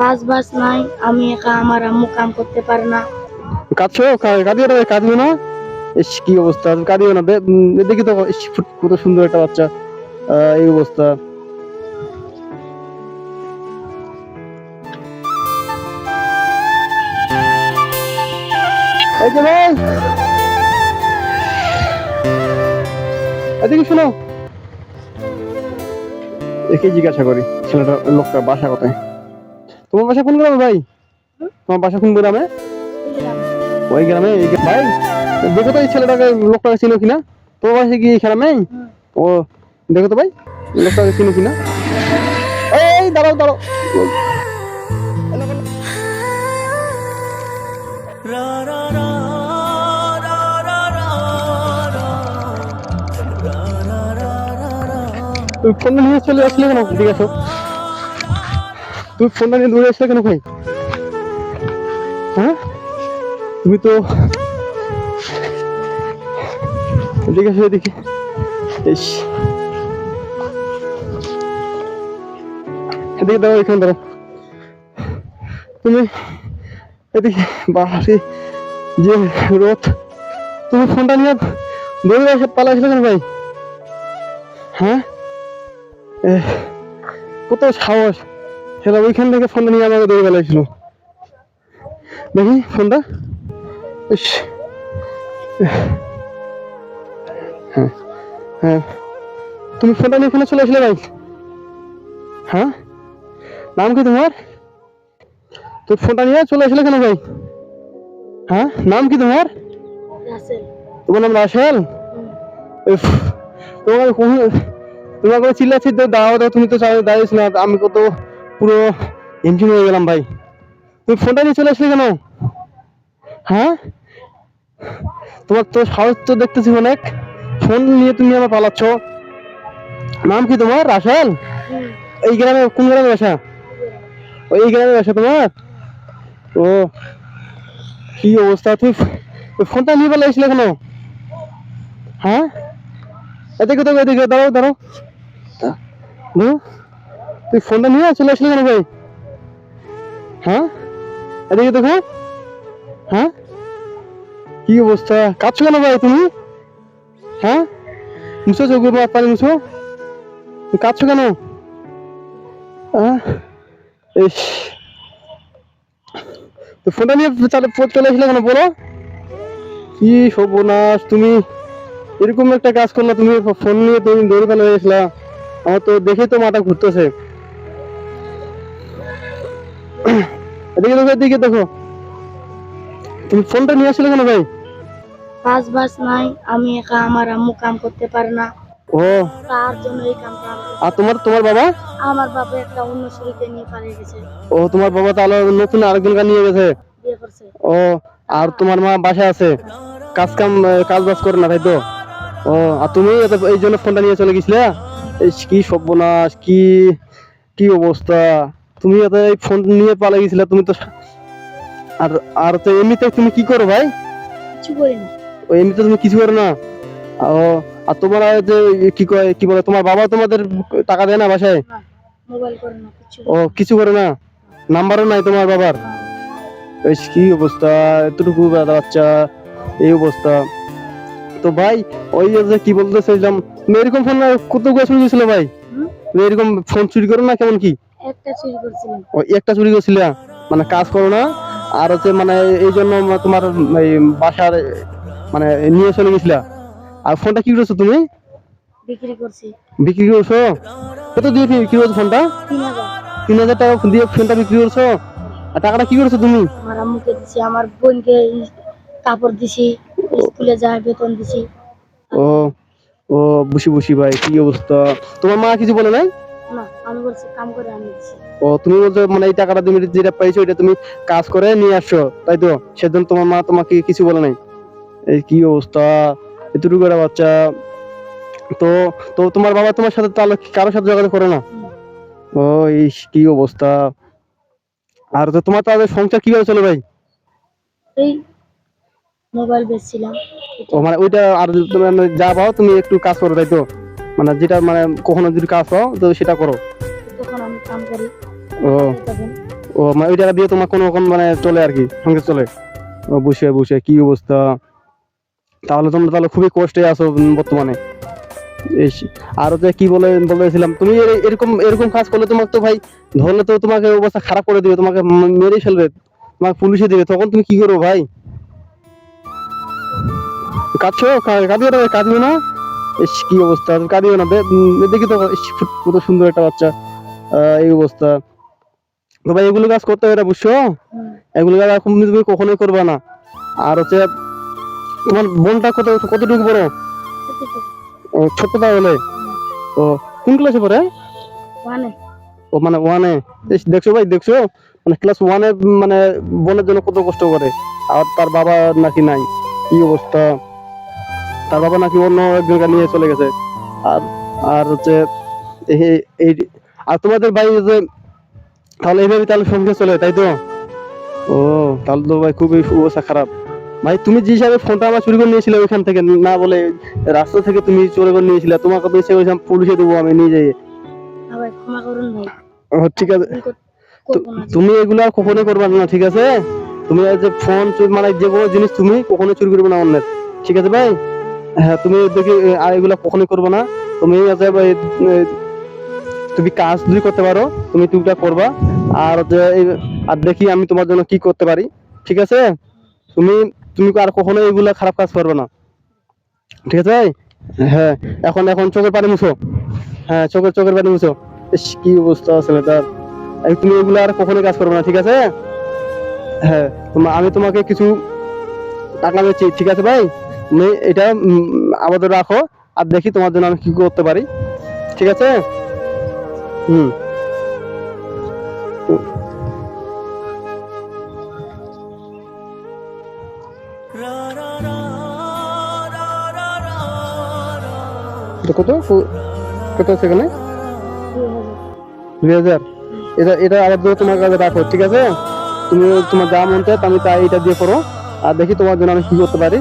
কাজ বাজ নাই, আমি একা আমার আম্মু কাম করতে পারে না। কাঁদছো? কাঁদিও না কাঁদিও না? কি অবস্থা? কাঁদিও না দেখি তো কত সুন্দর একটা বাচ্চা। এই অবস্থা। এই যে ভাই। এদিকে শোনো। একে জিজ্ঞাসা করি ছেলেটা লোকটা বাসা কোথায়? তোমার বাসা কোন গ্রামে ভাই? তোমার বাসা কোন গ্রামে? ওই গ্রামে এই ভাই দেখো তো এই ছেলেটাকে লোকটাকে চিনো কিনা? তোমার বাসা কি গ্রামে? ও দেখো তো ভাই লোকটাকে চিনো কিনা? এই দাঁড়াও দাঁড়াও। ফোনটা নিয়ে চলে আসলে কেন? ঠিক আছে। তুমি ফোনটা নিয়ে দৌড়ে আসলে কেন ভাই? হ্যাঁ? তুমি তো এদিকে আসো এদিকে। এদিকে দাঁড়াও, এখানে দাঁড়াও। তুমি এদিকে বাহারি যে রোদ, তুমি ফোনটা নিয়ে দৌড়ে এসে পালা আসলে কেন ভাই? হ্যাঁ? কত সাহস। সেটা ওইখান থেকে ফোনটা নিয়ে আমাকে দৌড়ে বেলাইছিল দেখি ফোনটা। ইস। হ্যাঁ হ্যাঁ। তুমি ফোনটা নিয়ে এখানে চলে আসলে ভাই? হ্যাঁ? নাম কি তোমার? তুমি ফোনটা নিয়ে চলে আসলে কেন ভাই? হ্যাঁ নাম কি তোমার? তোমার নাম রাশেল উফ, তোমার তোমার করে চিল্লাচ্ছি তো দাঁড়াও দাও তুমি তো চাই দাঁড়িয়েছ না আমি কত পুরো ইঞ্জিন হয়ে গেলাম ভাই। তুমি ফোনটা নিয়ে চলে আসলে কেন? হ্যাঁ? তোমার তো সাহস তো দেখতেছি অনেক। ফোন নিয়ে তুমি আমার পালাচ্ছ। নাম কি তোমার? রাশেল এই গ্রামে কোন গ্রামে বাসা? ওই গ্রামে বাসা তোমার? ও কি অবস্থা? তুই ফোনটা নিয়ে পালা আসলে কেন? হ্যাঁ? এদিকে তো এদিকে দাঁড়াও দাঁড়াও। নো, তুই ফোনটা নিয়ে চলে আসলি কেন ভাই? হ্যাঁ? এদিকে দেখো। হ্যাঁ? কি অবস্থা? কাঁদছো কেন ভাই তুমি? হ্যাঁ? মুছো মাপ পানি মুছো। কাঁদছো কেন? ইস। তো ফোনটা নিয়ে চালে চলে আসলে কেন বলো? কি সর্বনাশ তুমি। এরকম একটা কাজ করলা তুমি, ফোন নিয়ে তুমি দৌড়ে ফেলে গেছিলা আমার তো দেখে তো মাথা ঘুরতেছে। এদিকে দেখো এদিকে দেখো। তুমি ফোনটা নিয়ে আসলে কেন ভাই? কাজ বাজ নাই আমি একা আমার আম্মু কাম করতে পারে না। ও। তার জন্য এই কামটা আর তোমার তোমার বাবা? আমার বাবা একটা অন্য শরীরকে নিয়ে পালিয়ে গেছে। ও তোমার বাবা তাহলে নতুন আরেকজন নিয়ে গেছে? বিয়ে করছে। ও আর তোমার মা বাসায় আছে? কাজ কাম কাজ বাজ করে না তাই তো? ও আর তুমি এই জন্য ফোনটা নিয়ে চলে গেছিলে? কি সর্বনাশ কি কি অবস্থা? তুমি এত এই ফোন নিয়ে পালা গেছিলে তুমি তো আর আর তো এমনিতে তুমি কি করো ভাই? কিছু করি না। এমনিতে তুমি কিছু করো না? ও আর তোমার যে কি কয় কি বলে তোমার বাবা তোমাদের টাকা দেয় না বাসায়? মোবাইল করে না কিছু ও কিছু করে না? নাম্বারও নাই তোমার বাবার? কি অবস্থা এতটুকু বাচ্চা বাচ্চা এই অবস্থা। তো ভাই ওই যে কি বলতে চাইলাম এরকম ফোন কত চুরি গেছিল ভাই? এরকম ফোন চুরি করো না কেমন কি? ও একটা চুরি করছিল? মানে কাজ করো না আর হচ্ছে মানে এই জন্য তোমার এই বাসার মানে নিয়ে চলে গেছিলা। আর ফোনটা কি করছ তুমি? বিক্রি করছি। বিক্রি করছ? কত দিয়ে বিক্রি করছ ফোনটা? তিন হাজার। টাকা দিয়ে ফোনটা বিক্রি করছ? আর টাকাটা কি করছ তুমি? আমার আম্মুকে দিছি আমার বোনকে কাপড় দিছি স্কুলে যায় বেতন দিছি। ও ও বুঝি বুঝি ভাই কি অবস্থা? তোমার মা কিছু বলে নাই? না আমি বলছি কাম করে আমি ও তুমি বলছো মানে এই টাকাটা তুমি যেটা পাইছো এটা তুমি কাজ করে নিয়ে আসছো তাই তো? সেজন্য তোমার মা তোমাকে কিছু বলে নাই। এই কি অবস্থা? এতটুকু বাচ্চা। তো তো তোমার বাবা তোমার সাথে তাহলে কারোর সাথে যোগাযোগ করে না। ও এই কি অবস্থা। আর তো তোমার তাহলে সংসার কীভাবে চলে ভাই? এই মোবাইল বেচছিলাম। ও মানে ওইটা আর তুমি যা পাও তুমি একটু কাজ করো তাই তো? মানে যেটা মানে কখনো যদি কাজ পাও তো সেটা করো। ও। ও মানে ওই টাকা দিয়ে তোমার কোনো রকম মানে চলে আর কি সঙ্গে চলে? বসে বসে কি অবস্থা? তাহলে তোমরা তাহলে খুবই কষ্টে আছো বর্তমানে। আর হচ্ছে কি বলে বলেছিলাম তুমি এরকম এরকম কাজ করলে তোমাকে তো ভাই ধরলে তো তোমাকে অবস্থা খারাপ করে দিবে তোমাকে ম- মেরেই ফেলবে তোমাকে পুলিশে দিবে তখন তুমি কি করব ভাই? কাঁদছো? কা- কাঁদিও না কাঁদিও না? ইস কি অবস্থা? কাঁদিও না দেখি তো কত সুন্দর একটা বাচ্চা। এই অবস্থা। তো ভাই এগুলো কাজ করতে হবে বুঝছ। এগুলো কাজ এখন তুমি কখনোই করবে না। আর হচ্ছে তোমার বোনটা কত কতটুকু বড়? ছোট তাহলে? ও কোন ক্লাসে পড়ে? মানে ও মানে ওয়ানে। দেখছ ভাই দেখছ? মানে ক্লাস ওয়ানে মানে বোনের জন্য কত কষ্ট করে। আর তার বাবা নাকি নাই। কি অবস্থা? তার বাবা নাকি অন্য একজনকে নিয়ে চলে গেছে। আর আর হচ্ছে এই- আর তোমাদের ভাই যে তাহলে এইভাবে তাহলে সঙ্গে চলে তাই তো? ও তাহলে তো ভাই খুবই অবস্থা খারাপ। ভাই তুমি যে হিসাবে ফোনটা আমার চুরি করে নিয়েছিলে ওইখান থেকে না বলে রাস্তা থেকে তুমি চুরি করে নিয়েছিলে তোমাকে এসে ওইখানে পুলিশে দেবো আমি নিয়ে যাই। ঠিক আছে। তুমি এগুলো আর কখনোই করবে না ঠিক আছে? তুমি যে ফোন মানে যে কোনো জিনিস তুমি কখনো চুরি করবে না অন্যের। ঠিক আছে ভাই? হ্যাঁ তুমি দেখি আর এগুলো কখনোই করবে না। তুমি আছে তুমি কাজ যদি করতে পারো, তুমি টুকটা করবা। আর আর দেখি আমি তোমার জন্য কি করতে পারি, ঠিক আছে? তুমি তুমি আর কখনো এগুলো খারাপ কাজ করবে না। ঠিক আছে হ্যাঁ এখন এখন চোখের পানি মুছো। হ্যাঁ চোখের চোখের পানি মুছো। কি অবস্থা ছেলেটার এই তুমি এগুলো আর কখনোই কাজ করবে না, ঠিক আছে? হ্যাঁ আমি তোমাকে কিছু টাকা দিচ্ছি, ঠিক আছে ভাই? তুমি এটা আমাদের রাখো, আর দেখি তোমার জন্য আমি কি করতে পারি। ঠিক আছে? হুম। কত? কত এখানে? দুই হাজার। এটা এটা আবার তোমার কাছে রাখো, ঠিক আছে? তুমি তোমার যা মন চায় আমি তাই এটা দিয়ে করো, আর দেখি তোমার জন্য আমি কি করতে পারি।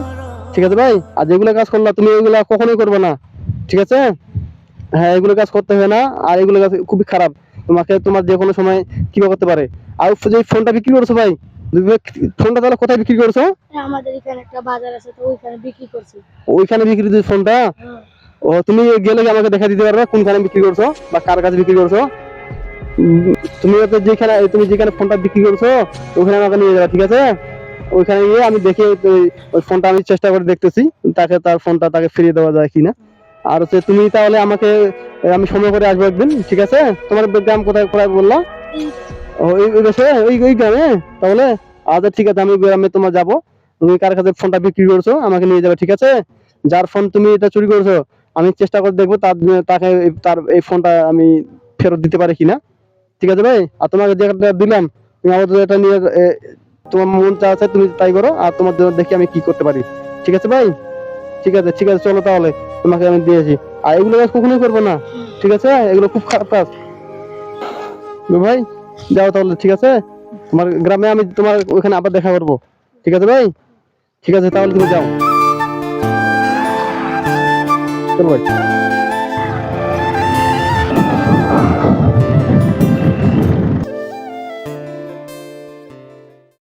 ঠিক আছে ভাই? আর যেগুলো কাজ করলা তুমি এগুলো কখনোই করবে না। ঠিক আছে? হ্যাঁ এগুলো কাজ করতে হবে না আর এগুলো কাজ খুবই খারাপ। তোমাকে তোমার যে কোনো সময় কি করতে পারে। আর যে ফোনটা বিক্রি করছ ভাই ফোনটা তাহলে কোথায় বিক্রি করছ? হ্যাঁ, আমাদের এখানে একটা বাজার আছে তো ওইখানে বিক্রি করছি। ওইখানে বিক্রি ফোনটা? হ্যাঁ। ও তুমি গেলে আমাকে দেখা দিতে পারবে কোনখানে বিক্রি করছ বা কার কাছে বিক্রি করছ? তুমি যেখানে তুমি যেখানে ফোনটা বিক্রি করছ ওখানে আমাকে নিয়ে যাবে ঠিক আছে? ওইখানে গিয়ে আমি দেখে ওই- ফোনটা আমি চেষ্টা করে দেখতেছি, তাকে তার ফোনটা তাকে ফিরিয়ে দেওয়া যায় কিনা। আর হচ্ছে তুমি তাহলে আমাকে আমি সময় করে আসব একদিন, ঠিক আছে? তোমার গ্রাম কোথায় কোথায় বললা? ওই ওই গ্রামে? তাহলে আচ্ছা ঠিক আছে, আমি গ্রামে তোমার যাব। তুমি কার কাছে ফোনটা বিক্রি করছ, আমাকে নিয়ে যাবে, ঠিক আছে? যার ফোন তুমি এটা চুরি করছ, আমি চেষ্টা করে দেখব তার, তাকে তার এই ফোনটা আমি ফেরত দিতে পারি কিনা। ঠিক আছে ভাই? আর তোমাকে যেটা দিলাম, তুমি আমাদের এটা নিয়ে তোমার মন চা আছে তুমি তাই করো, আর তোমার জন্য দেখি আমি কি করতে পারি। ঠিক আছে ভাই? ঠিক আছে ঠিক আছে, চলো তাহলে। তোমাকে আমি দিয়েছি। আর এগুলো কখনোই করব না। ঠিক আছে? এগুলো খুব খারাপ কাজ। ভাই, যাও তাহলে, ঠিক আছে? তোমার গ্রামে আমি তোমার ওখানে আবার দেখা করব। ঠিক আছে ভাই? ঠিক আছে, তাহলে তুমি যাও। চলো ভাই।